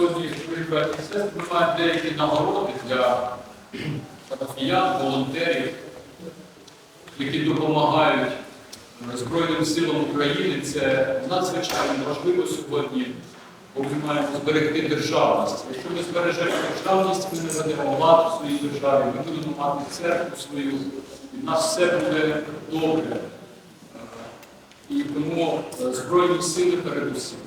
сьогодні і сестри, ми маємо деякі нагороди для парафіян, волонтерів, які допомагають Збройним силам України. Це надзвичайно важливо сьогодні, бо ми маємо зберегти державність. Якщо ми збережемо державність, ми не ведемо владу в своїй державі, ми будемо мати церкву свою, і в нас все буде добре. Е, І тому е, Збройні сили передусім.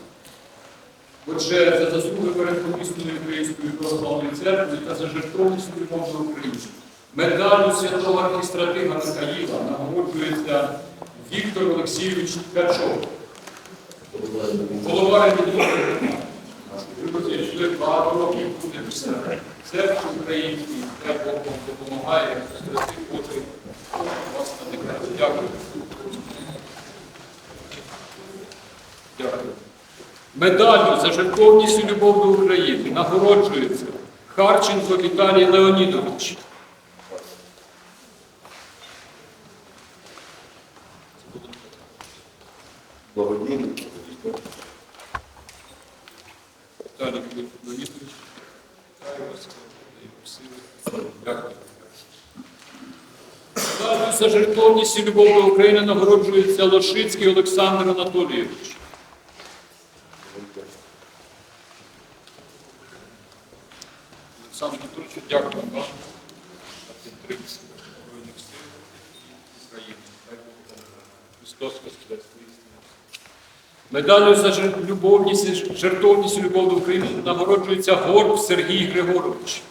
Отже, за заслуги перед помісною Українською православною церквою та за жертовність любов до України. Медалю святого архістратига Михаїла нагороджується Віктор Олексійович Ткачов. Голова Друзі, йшли багато років буде все. Церкві де Бог вам допомагає, Христи Божий. Дякую. Медаллю за жертовність і любов до України нагороджується Харченко Віталій Леонідович. Благодійник. Віталій Леонідович. Дякую. За жертовність і любов до України нагороджується Лошицький Олександр Анатолійович. Олександр Анатолійович, дякую вам допомагає. Христос Воскрес! Медаллю за любовність, жертовність любов до України нагороджується Горб Сергій Григорович.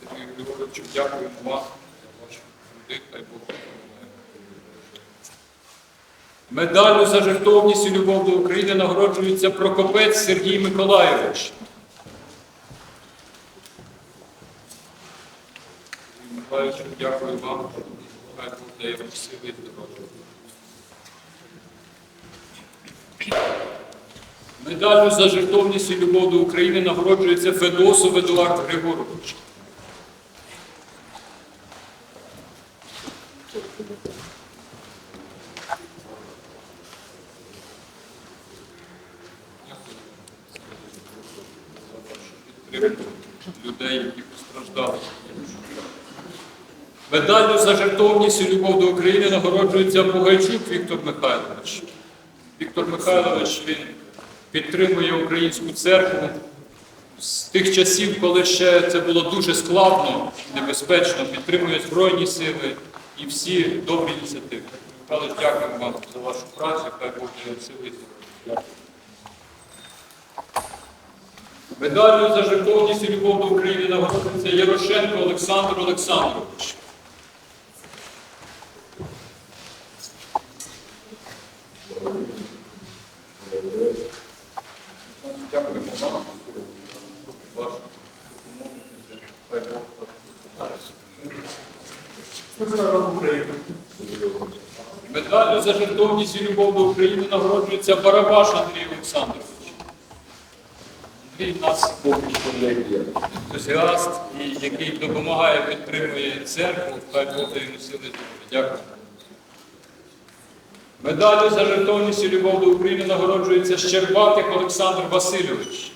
Сергій Григоровичу, дякуємо вам за вашу Бог допомагає. За жертовність і любов до України нагороджується Прокопець Сергій Миколайович. Сергій дякую вам. Хай дає вам сили і здоров'я. Медаллю за жертовність і любов до України нагороджується Федосов Едуард Григорович. людей, які постраждали. Медаллю за жертовність і любов до України нагороджується Бугайчук Віктор Михайлович. Віктор Михайлович він підтримує українську церкву з тих часів, коли ще це було дуже складно, і небезпечно, підтримує Збройні сили і всі добрі ініціативи. Михайлович, дякую вам за вашу працю, хай Бог сили. Медаллю за жертовність і любов до України нагороджується Ярошенко Олександр Олександрович. Дякуємо вам. Вашу допомогу. Хай Бог Медаллю за жертовність і любов до України нагороджується Барабаш Андрій Олександрович. Андрій нас ентузіаст, і який допомагає, підтримує церкву, хай Бог йому сили. Дякую. Медаллю за жертовність і любов до України нагороджується Щербатик Олександр Васильович.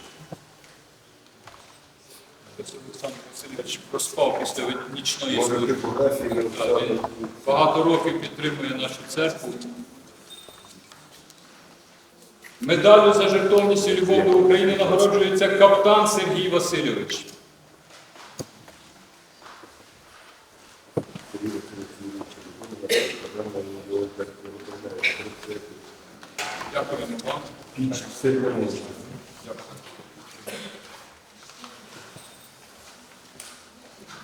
Олександр проспав після нічної служби. Так, Він багато років підтримує нашу церкву. Медаллю за жертовність і любов до України нагороджується каптан Сергій Васильович. Дякуємо вам. Дякую.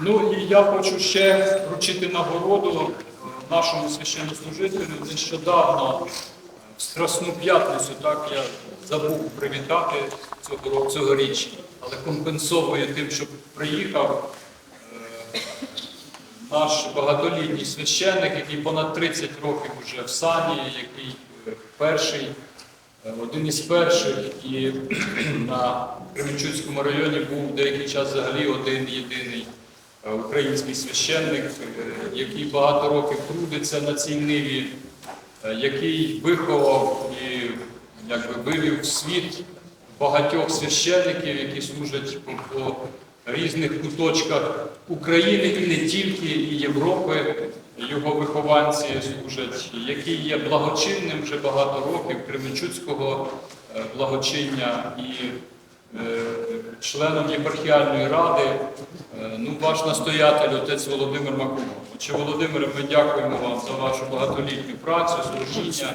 Ну і я хочу ще вручити нагороду е, нашому священнослужителю. Нещодавно, в Страсну п'ятницю, так я забув привітати цього цьогоріч, але компенсовую тим, що приїхав е, наш багатолітній священник, який понад 30 років вже в сані, який е, перший, е, один із перших, і на Кременчуцькому районі був деякий час взагалі один єдиний е, український священник, е, який багато років трудиться на цій ниві, е, який виховав і якби вивів в світ багатьох священників, які служать по, по різних куточках України і не тільки, і Європи. Його вихованці служать, який є благочинним вже багато років Кременчуцького е, благочиння і е, членом єпархіальної ради, е, ну, ваш настоятель, отець Володимир Макунов. Отче Володимире, ми дякуємо вам за вашу багатолітню працю, служіння.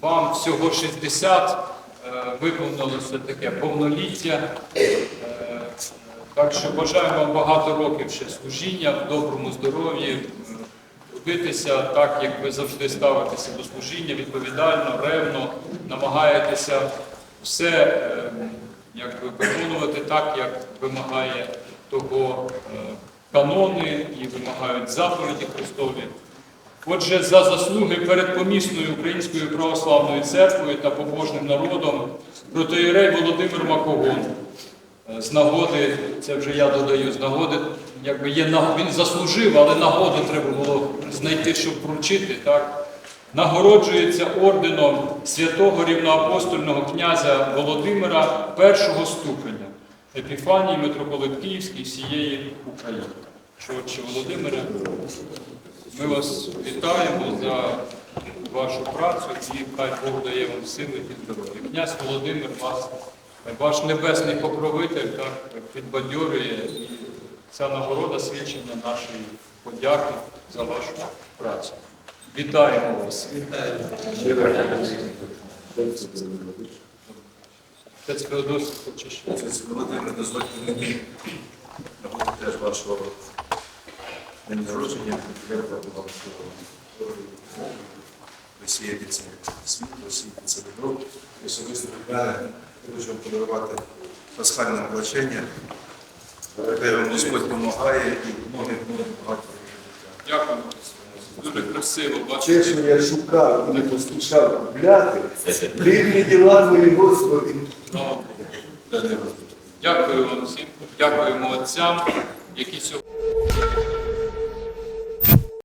Вам всього 60, е, виповнилося таке повноліття. Е, Так що бажаємо вам багато років ще служіння, в доброму здоров'ї, е, трудитися так, як ви завжди ставитеся до служіння, відповідально, ревно, намагаєтеся все е, якби, виконувати так, як вимагає того е, канони і вимагають заповіді Христові. Отже, за заслуги перед помісною Українською православною церквою та побожним народом протоєрей Володимир Макогон е, з нагоди, це вже я додаю, з нагоди, якби є він заслужив, але нагоду треба було знайти, щоб вручити, так? Нагороджується орденом святого рівноапостольного князя Володимира першого ступеня Епіфанії митрополит Київський всієї України. Отче Володимире, ми вас вітаємо за вашу працю і хай Бог дає вам сили і здоров'я. Князь Володимир вас, ваш небесний покровитель, так, підбадьорює і ця нагорода свідчення нашої подяки за вашу працю. Вітаємо вас. Феодосій хоче ще. Володимир, теж вашого день народження. Дякую вам, ви сієте це світло, сієте це добро. Особисто від мене хочу вам подарувати пасхальне облачення. Хай вам Господь допомагає і многих багато. Дуже красиво бачити. Те, що я шукав і не поспішав купляти, дивні діла мої Господи. Дякую вам всім. Дякуємо отцям, які сьогодні.